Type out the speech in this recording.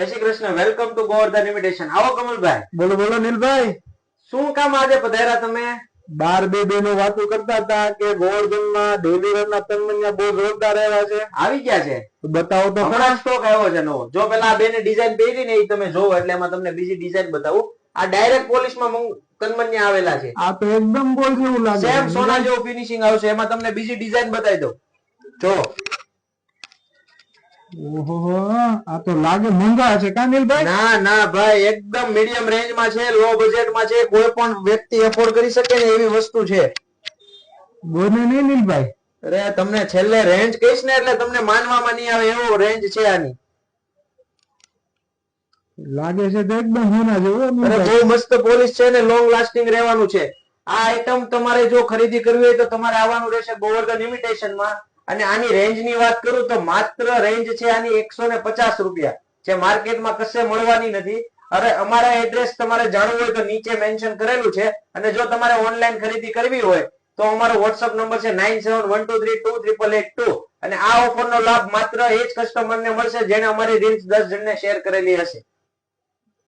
જય Shri Krishna welcome to Govardhan imitation આવો કમલભાઈ. બોલો બોલો નીલભાઈ. શું કામ આજે પધાર્યા તમે? બાર બે બેનો વાતો કરતા હતા કે ગોવર્ધનમાં ડેલી ના તન્મન્યા બહુ જોરદાર આવ્યા છે. આવી ગયા છે? બતાવો તો હમણાં સ્ટોક આવ્યો છે નવો. જો પેલા આ બેને ડિઝાઇન પહેરી ને એ તમે જોવો એટલે એમાં તમને બીજી ડિઝાઇન બતાવું. આ ડાયરેક્ટ પોલિશમાં મંગ- કનમન્યા આવેલા છે. આ તો એકદમ ગોળ જેવું લાગે. સેમ સોના જેવું ફિનિશિંગ આવશે એમાં તમને બીજી ડિઝાઇન બતાવી દઉં. જો. ઓહો આ તો લાગે મોંઘા છે કા નીલભાઈ ના ના ભાઈ એકદમ મીડિયમ રેન્જમાં છે લો બજેટમાં છે કોઈ પણ વ્યક્તિ એફોર્ડ કરી શકે ને એવી વસ્તુ છે. બોને નહીં નીલભાઈ અરે તમને છેલ્લે રેન્જ કહીશ ને એટલે તમને માનવામાં નહીં આવે એવો રેન્જ છે આની. લાગે છે તો એકદમ હોના જેવું અરે બહુ મસ્ત પોલિશ છે ને લોંગ લાસ્ટિંગ રહેવાનું છે. આ આઈટમ તમારે જો ખરીદી કરવી હોય તો તમારે આવવાનું રહેશે ગોવર્ધન ઇમિટેશનમાં. અને આની રેન્જની વાત કરું તો માત્ર રેન્જ છે આની એકસો ને પચાસ રૂપિયા. જે માર્કેટમાં કશે મળવાની નથી. અરે, અમારા એડ્રેસ તમારે જાણવું હોય તો નીચે મેન્શન કરેલું છે. અને જો તમારે ઓનલાઈન ખરીદી કરવી હોય, તો અમારો વોટ્સઅપ નંબર છે nine seven one two three two triple eight two અને આ ઓફર નો લાભ માત્ર એ જ કસ્ટમરને મળશે જેને અમારી રીલ્સ દસ જણને શેર કરેલી હશે.